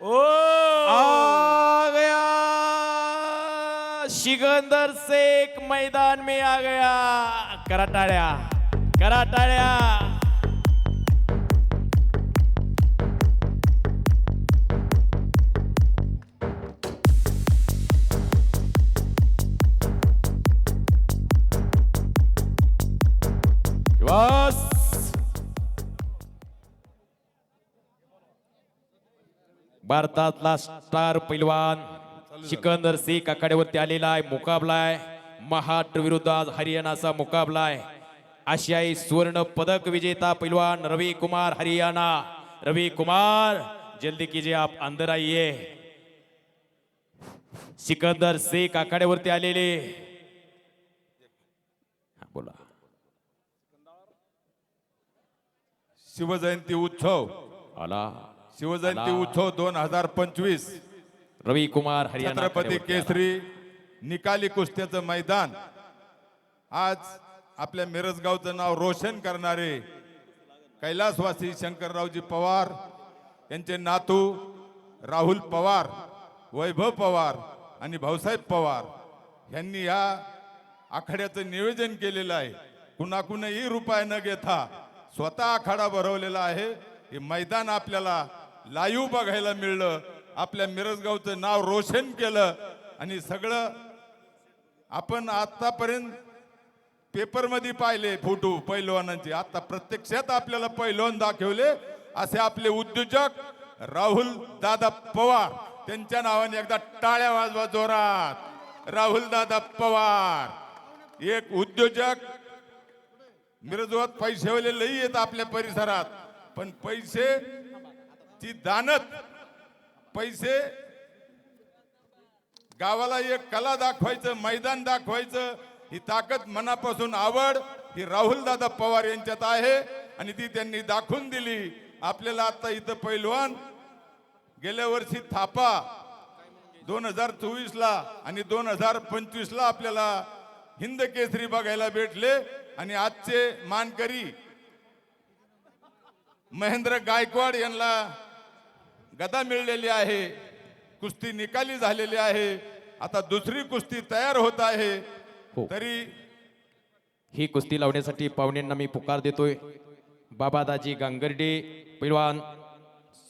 ओ! आ गया। सिकंदर शेख मैदान में आ गया। करा टाळ्या भारतातला स्टार पैलवान सिकंदर शेख आखाड्यावरती आलेला आहे मुकाबला आहे. महाराष्ट्र विरुद्ध आज हरियाणाचा मुकाबला आहे. आशियाई सुवर्ण पदक विजेता पैलवान रवि कुमार हरियाणा. रवि कुमार जल्दी कीजिए आप अंदर आइए. सिकंदर शेख आखाड्यावरती आलेले. बोला. शिवजयंती उत्सव. आला. शिवजयंती. उत्सव दोन हजार पंचवीस रवी कुमार छत्रपती. केसरी निकाली कुस्त्याचं मैदान आज आपल्या मिरजगावचं नाव रोशन करणारे कैलासवासी शंकररावजी पवार यांचे नातू राहुल पवार वैभव पवार आणि भाऊसाहेब पवार यांनी या आखाड्याचं नियोजन केलेलं आहे कुणाकुणही रुपये न घेता स्वतः आखाडा भरवलेला आहे हे मैदान आपल्याला लाईव्ह बघायला मिळलं. आपल्या मिरजगावचं नाव रोशन केलं. आणि सगळं आपण आतापर्यंत पेपरमध्ये पाहिले फोटो पैलवानांचे. आता प्रत्यक्षात आपल्याला पैलवान दाखवले. असे आपले उद्योजक राहुल दादा पवार. त्यांच्या नावाने एकदा टाळ्या वाजवा जोरात. राहुल दादा पवार. एक उद्योजक. मिरजवात पैसेवाले लई येत आपल्या परिसरात. पण पैसे ती दानत. पैसे. गावाला एक कला दाखवायचं मैदान दाखवायचं. ही ताकद मनापासून आवड. ही राहुल दादा पवार यांच्यात आहे. आणि ती त्यांनी दाखवून दिली. आपल्याला आता इथं पैलवान. गेल्या वर्षी थापा. दोन हजार चोवीस ला आणि दोन हजार पंचवीस ला आपल्याला हिंद केसरी बघायला भेटले. आणि आजचे मानकरी महेंद्र गायकवाड यांना गदा मिळलेली आहे कुस्ती निकाली झालेली आहे आता दुसरी कुस्ती तयार होत आहे हो. तरी ही कुस्ती लावण्यासाठी पाहुण्यांना मी पुकार देतोय बाबादाजी गांगर्डे पैलवान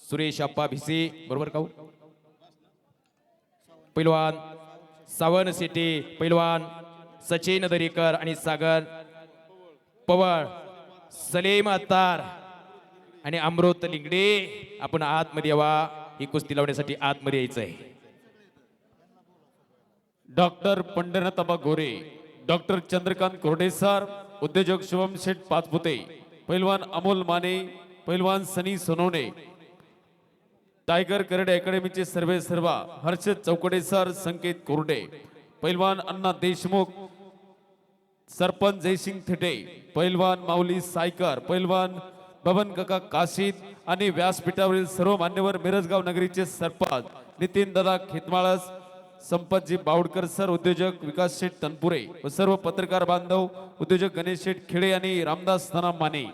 सुरेश अप्पा भिसे बरोबर का हो? पैलवान सावन शेटे पैलवान सचिन दरेकर आणि सागर पवार सलेम अत्तार आणि अमृत लिंगडे आपण आतमध्ये यावा. ही कुस्ती लावण्यासाठी आतमध्ये यायचं आहे doctor पंढरताबा Gore doctor Chandrakant Korde sir उद्योजक शुभम शेठ पाचपुते पैलवान अमोल माने पैलवान सनी सोनवणे टायगर करडे अकॅडमीचे सर्वे सर्वा हर्षद चौकडे सर संकेत कोरडे पैलवान अण्णा देशमुख सरपंच जयसिंग थिटे पैलवान माऊली सायकर पैलवान बबन काका काशीद आणि व्यासपीठावरील सर्व मान्यवर मिरजगाव नगरीचे सरपंच नितीन दादा खेतमाळस संपतजी बावडकर सर उद्योजक विकास शेठ तनपुरे व सर्व पत्रकार बांधव उद्योजक गणेश शेठ खेडे आणि रामदास धना माने.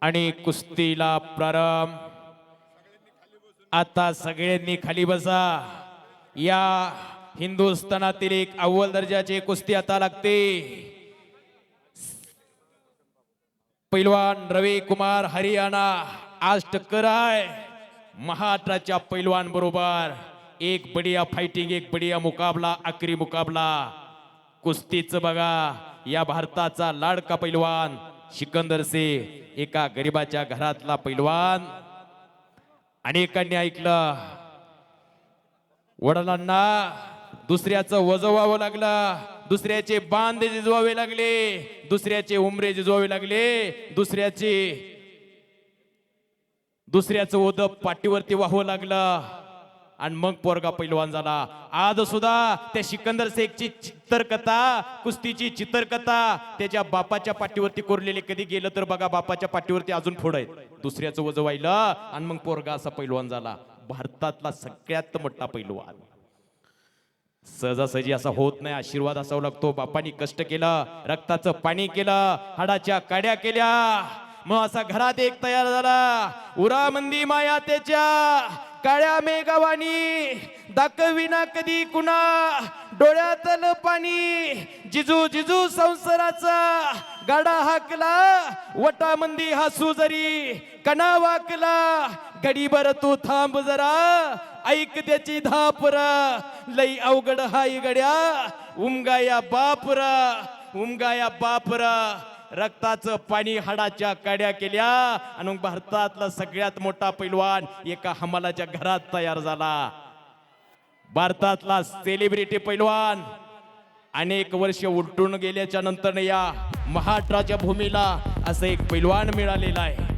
आणि कुस्तीला प्रारंभ. आता सगळ्यांनी खाली बसा. या हिंदुस्थानातील एक अव्वल दर्जाची कुस्ती आता लागते. पैलवान रवी कुमार हरियाणा आज टक्कर आहे महाराष्ट्राच्या पैलवान बरोबर एक बढिया फायटिंग एक बढिया मुकाबला आकरी मुकाबला. कुस्तीच बघा या भारताचा लाडका पैलवान सिकंदर से एका गरिबाच्या घरातला पैलवान. अनेकांनी ऐकलं. वडिलांना दुसऱ्याचं वज व्हावं लागलं. दुसऱ्याचे बांध जिजवावे लागले. दुसऱ्याचे उमरे जिजवावे लागले. दुसऱ्याचे दुसऱ्याचं ओद पाठीवरती वाहवं लागलं. आणि मग पोरगा पैलवान झाला. आज सुद्धा त्या सिकंदर शेखची चित्रकथा कुस्तीची चित्रकथा त्याच्या बापाच्या पाठीवरती कोरलेले कधी गेलं तर बघा बापाच्या पाठीवरती अजून फोड आहेत. दुसऱ्याचं वज वाहिलं आणि मग पोरगा असा पैलवान झाला. भारतातला सगळ्यात मोठा पैलवान. सहजासहजी असा होत नाही आशीर्वाद असावा लागतो. बापानी कष्ट केलं रक्ताचं पाणी केलं हाडाच्या काड्या केल्या. मग असा घरात एक तयार झाला. उरा मंदी माया त्याच्या काळ्या मेघावानी दाखविना कधी कुणा डोळ्यातलं पाणी जिजू जिजू संसाराचा गाडा हाकला. वटामंदी हसू जरी कणा वाकला गडीभर तू थांब जरा ऐक त्याची धापर. लई अवघड हाय गड्या उमगाया बापर उमगाया बापर. रक्ताचं पाणी हाडाच्या काड्या केल्या आणि भारतातला सगळ्यात मोठा पैलवान एका हमालाच्या घरात तयार झाला. भारतातला सेलिब्रिटी पैलवान अनेक वर्ष उलटून गेल्याच्यानंतर या महाराष्ट्राच्या भूमीला असं एक पैलवान मिळालेला आहे.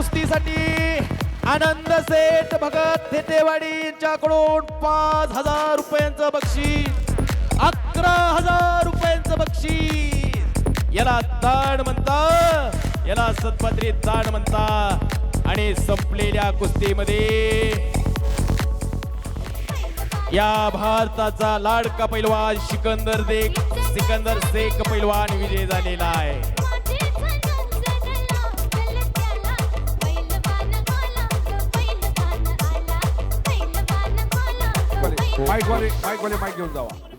कुस्तीसाठी आनंद सेठ भगत थेटेवाडी यांच्याकडून पाच हजार रुपयांचं बक्षीस अकरा हजार रुपयांचं बक्षीस. याला ताण म्हणता याला सत्पत्री ताण म्हणता. आणि संपलेल्या कुस्तीमध्ये या भारताचा लाडका पैलवान सिकंदर देख सिकंदर शेख पैलवान विजय झालेला आहे. мајголи, мајголи мајги оддава.